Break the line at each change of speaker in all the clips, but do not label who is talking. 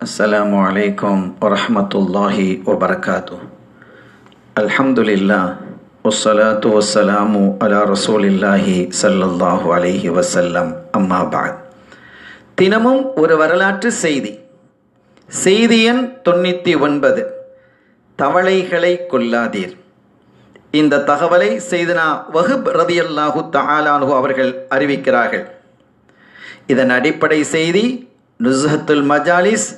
السلام عليكم ورحمة الله وبركاته الحمد لله والصلاة والسلام على رسول الله صلى الله عليه وسلم أما بعد தினமும் ஒரு வரலாற்று செய்தி செய்தி எண் தொண்ணூற்றி ஒன்பது தவளைகளை கொல்லாதீர் இந்த தகவலை செய்தனா வகுப் ரதியல்லாஹு தஆலானு அவர்கள் அறிவிக்கிறார்கள் இதன் அடிப்படை செய்தி நுஸ்ஹத்துல் மஜாலிஸ்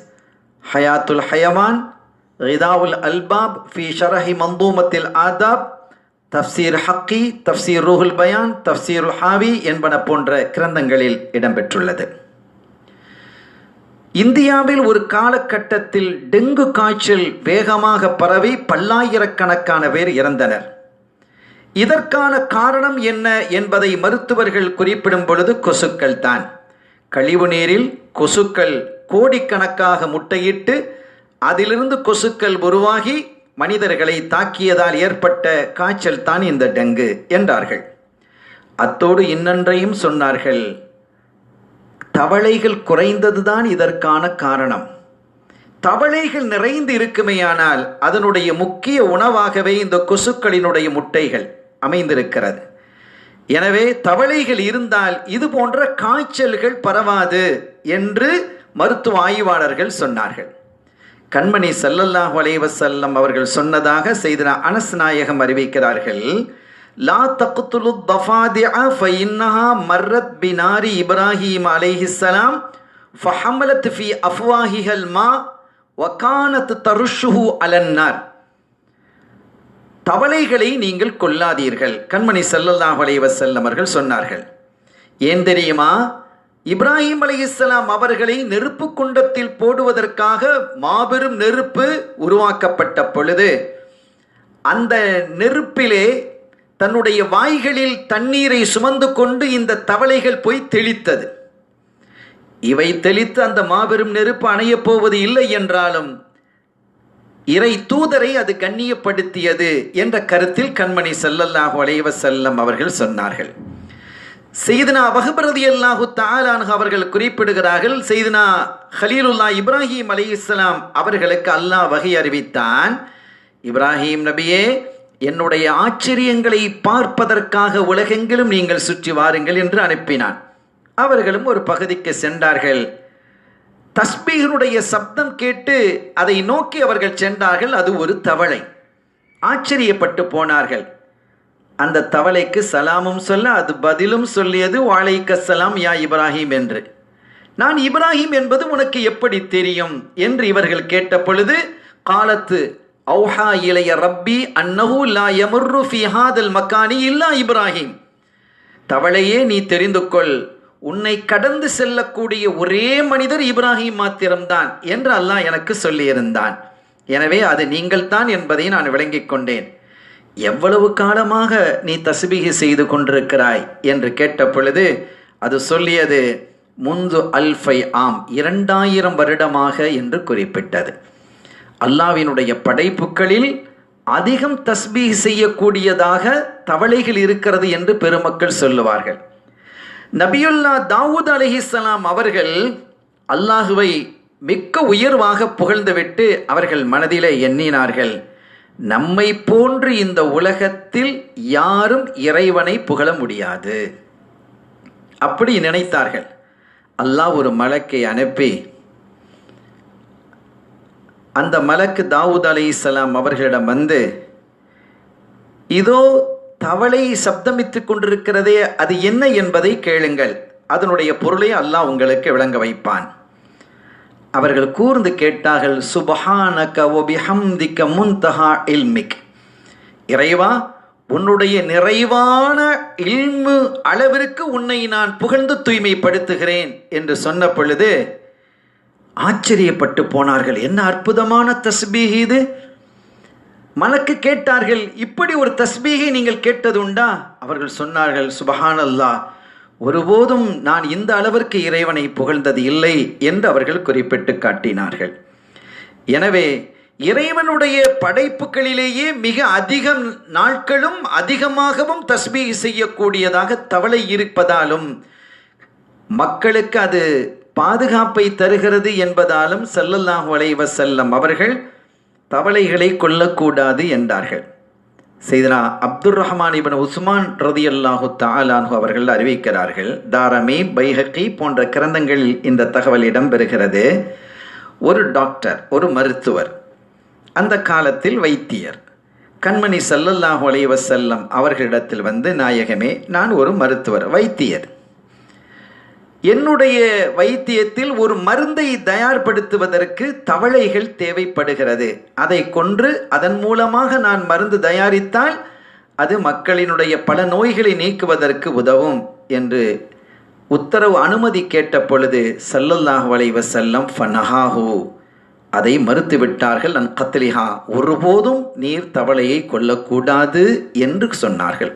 ஹயாத்துல் ஹயவான் ரிதாவுல் அல்பாப் ஃபி ஷரஹி மந்தூமத்தில் ஆதாப் தஃப்சீர் ஹக்கி தஃப்சீர் ரூஹுல் பயான் தஃப்சீருல் ஹாவி என்பன போன்ற கிரந்தங்களில் இடம்பெற்றுள்ளது. இந்தியாவில் ஒரு காலகட்டத்தில் டெங்கு காய்ச்சல் வேகமாக பரவி பல்லாயிரக்கணக்கான பேர் இறந்தனர். இதற்கான காரணம் என்ன என்பதை மருத்துவர்கள் குறிப்பிடும் பொழுது கொசுக்கள் தான். கழிவு நீரில் கொசுக்கள் கோடிக்கணக்காக முட்டையிட்டு அதிலிருந்து கொசுக்கள் உருவாகி மனிதர்களை தாக்கியதால் ஏற்பட்ட காய்ச்சல் தான் இந்த டெங்கு என்றார்கள். அத்தோடு இன்னொன்றையும் சொன்னார்கள். தவளைகள் குறைந்ததுதான் இதற்கான காரணம். தவளைகள் நிறைந்து இருக்குமேயானால் அதனுடைய முக்கிய உணவாகவே இந்த கொசுக்களினுடைய முட்டைகள் அமைந்திருக்கிறது. எனவே தவளைகள் இருந்தால் இது போன்ற காய்ச்சல்கள் பரவாது என்று மருத்துவ ஆய்வாளர்கள் சொன்னார்கள். கண்மணி சல்லல்லாஹ் அலைவசல்லம் அவர்கள் சொன்னதாக செய்தன அனஸ் நாயகம் அறிவிக்கிறார்கள். லா தக்துலு தஃபாதிஅ ஃபைன்னஹா மர்ரத் பினாரி இப்ராஹிம் அலைஹிஸ்ஸலாம் ஃபஹமலத் ஃபி அஃப்வாஹிஹல் மா வகானத் தருஷுஹு அலன்னார் தவளைகளை நீங்கள் கொல்லாதீர்கள் கண்மணி சல்லல்லாஹு அலைவசல்லம் அவர்கள் சொன்னார்கள். ஏன் தெரியுமா? இப்ராஹிம் அலி இஸ்லாம் அவர்களை நெருப்பு குண்டத்தில் போடுவதற்காக மாபெரும் நெருப்பு உருவாக்கப்பட்ட பொழுது அந்த நெருப்பிலே தன்னுடைய வாய்களில் தண்ணீரை சுமந்து கொண்டு இந்த தவளைகள் போய் தெளித்தது. இவை தெளித்து அந்த மாபெரும் நெருப்பு அணையப் போவது இல்லை என்றாலும் இறை தூதரை அது கண்ணியப்படுத்தியது என்ற கருத்தில் கண்மணி செல்லல்லாஹு அலைவ செல்லம் அவர்கள் சொன்னார்கள். செய்தனா வகுபரதி அல்லாஹு தாலானு அவர்கள் குறிப்பிடுகிறார்கள் செய்தனா ஹலீலுல்லா இப்ராஹிம் அலி இஸ்லாம் அவர்களுக்கு அல்லாஹ் வகை அறிவித்தான். இப்ராஹிம் நபியே என்னுடைய ஆச்சரியங்களை பார்ப்பதற்காக உலகெங்கிலும் நீங்கள் சுற்றி வாருங்கள் என்று அனுப்பினான். அவர்களும் ஒரு பகுதிக்கு சென்றார்கள். தஸ்பீகனுடைய சப்தம் கேட்டு அதை நோக்கி அவர்கள் சென்றார்கள். அது ஒரு தவளை. ஆச்சரியப்பட்டு போனார்கள். அந்த தவளைக்கு சலாமும் சொல்ல அது பதிலும் சொல்லியது வாழைக்க சலாம் யா இப்ராஹிம் என்று. நான் இப்ராஹிம் என்பது உனக்கு எப்படி தெரியும்? என்று இவர்கள் கேட்ட பொழுது காலத்து அவுஹா இளைய ரப்பி அன்னஹு லா யமுர்ரு ஃபி ஹாதல் மக்கானி இல்லா இப்ராஹிம். தவளையே நீ தெரிந்து கொள். உன்னை கடந்து செல்லக்கூடிய ஒரே மனிதர் இப்ராஹிம் மாத்திரம்தான் என்று அல்லாஹ் எனக்கு சொல்லியிருந்தான். எனவே அது நீங்கள்தான் என்பதை நான் விளங்கிக் கொண்டேன். எவ்வளவு காலமாக நீ தஸ்பீகி செய்து கொண்டிருக்கிறாய்? என்று கேட்ட பொழுது அது சொல்லியது முந்து அல்ஃபை ஆம் இரண்டாயிரம் வருடமாக என்று குறிப்பிட்டது. அல்லாவினுடைய படைப்புகளில் அதிகம் தஸ்பீக் செய்யக்கூடியதாக தவளைகள் இருக்கிறது என்று பெருமக்கள் சொல்லுவார்கள். நபியுல்லா தாவூத் அலிஹிஸ்லாம் அவர்கள் அல்லாஹுவை மிக்க உயர்வாக புகழ்ந்துவிட்டு அவர்கள் மனதிலே எண்ணினார்கள். நம்மை போன்று இந்த உலகத்தில் யாரும் இறைவனை புகழ முடியாது. அப்படி நினைத்தார்கள். அல்லாஹ் ஒரு மலக்கை அனுப்பி அந்த மலக்கு தாவூத் அலி இஸ்லாம் அவர்களிடம் வந்து இதோ தவளை சப்தமித்து கொண்டிருக்கிறதே அது என்ன என்பதை கேளுங்கள். அதனுடைய பொருளை அல்லாஹ் உங்களுக்கு விளங்க வைப்பான். அவர்கள் கூர்ந்து கேட்டார்கள் சுபஹானக ஒபிஹம்திக்க முன்தஹா இல்மிக். இறைவா உன்னுடைய நிறைவான இல்மு அளவிற்கு உன்னை நான் புகழ்ந்து தூய்மைப்படுத்துகிறேன் என்று சொன்ன பொழுது ஆச்சரியப்பட்டு போனார்கள். என்ன அற்புதமான தஸ்பீகி இது! மலக்கு கேட்டார்கள் இப்படி ஒரு தஸ்பீகை நீங்கள் கேட்டது உண்டா அவர்கள் சொன்னார்கள் சுபஹானல்லா அல்லாஹ் ஒருபோதும் நான் இந்த அளவிற்கு இறைவனை புகழ்ந்தது இல்லை என்று அவர்கள் குறிப்பிட்டு காட்டினார்கள். எனவே இறைவனுடைய படைப்புகளிலேயே மிக அதிகம் நாட்களும் அதிகமாகவும் தஸ்பீக் செய்யக்கூடியதாக தவளை இருப்பதாலும் மக்களுக்கு அது பாதுகாப்பை தருகிறது என்பதாலும் செல்லல்லாஹு அலைஹி அவர்கள் தவளைகளை கொல்லக்கூடாது என்றார்கள். செய்தனா அப்துல் ரஹ்மான் இபன் உஸ்மான் ரதியல்லாஹு தாலான்ஹு அவர்கள் அறிவிக்கிறார்கள் தாரமி பைஹக்கி போன்ற கிரந்தங்களில் இந்த தகவல் இடம்பெறுகிறது. ஒரு டாக்டர் ஒரு மருத்துவர் அந்த காலத்தில் வைத்தியர் கண்மணி சல்லல்லாஹு அலைவசல்லம் அவர்களிடத்தில் வந்து நாயகமே நான் ஒரு மருத்துவர் வைத்தியர். என்னுடைய வைத்தியத்தில் ஒரு மருந்தை தயார்படுத்துவதற்கு தவளைகள் தேவைப்படுகிறது. அதை கொன்று அதன் மூலமாக நான் மருந்து தயாரித்தால் அது மக்களினுடைய பல நோய்களை நீக்குவதற்கு உதவும் என்று உத்தரவு அனுமதி கேட்ட பொழுது சல்லல்லாஹ் வளைவ செல்லம் ஃபனஹாஹூ. அதை மறுத்துவிட்டார்கள். நன் கத்லிஹா. ஒருபோதும் நீர் தவளையை கொல்லக்கூடாது என்று சொன்னார்கள்.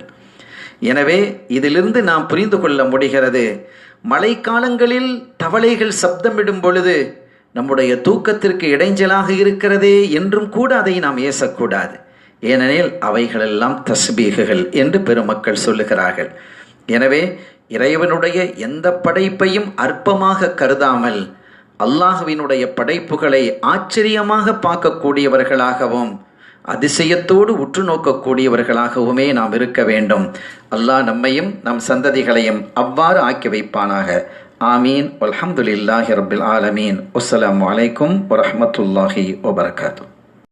எனவே இதிலிருந்து நாம் புரிந்து கொள்ள முடிகிறது மழைக்காலங்களில் தவளைகள் சப்தமிடும் பொழுது நம்முடைய தூக்கத்திற்கு இடைஞ்சலாக இருக்கிறதே என்றும் கூட அதை நாம் ஏசக்கூடாது. ஏனெனில் அவைகளெல்லாம் தஸ்பீகுகள் என்று பெருமக்கள் சொல்லுகிறார்கள். எனவே இறைவனுடைய எந்த படைப்பையும் அற்பமாக கருதாமல் அல்லாஹுவினுடைய படைப்புகளை ஆச்சரியமாக பார்க்கக்கூடியவர்களாகவும் அதிசயத்தோடு உற்று நோக்கக்கூடியவர்களாகவுமே நாம் இருக்க வேண்டும். அல்லாஹ் நம்மையும் நம் சந்ததிகளையும் அவ்வாறு ஆக்கி வைப்பானாக. ஆமீன். அலமதுல்லாஹி ரபில் ஆலமீன். அஸ்லாம் அலைக்கும் வரமத்துல்லாஹி வபர்காத்தூ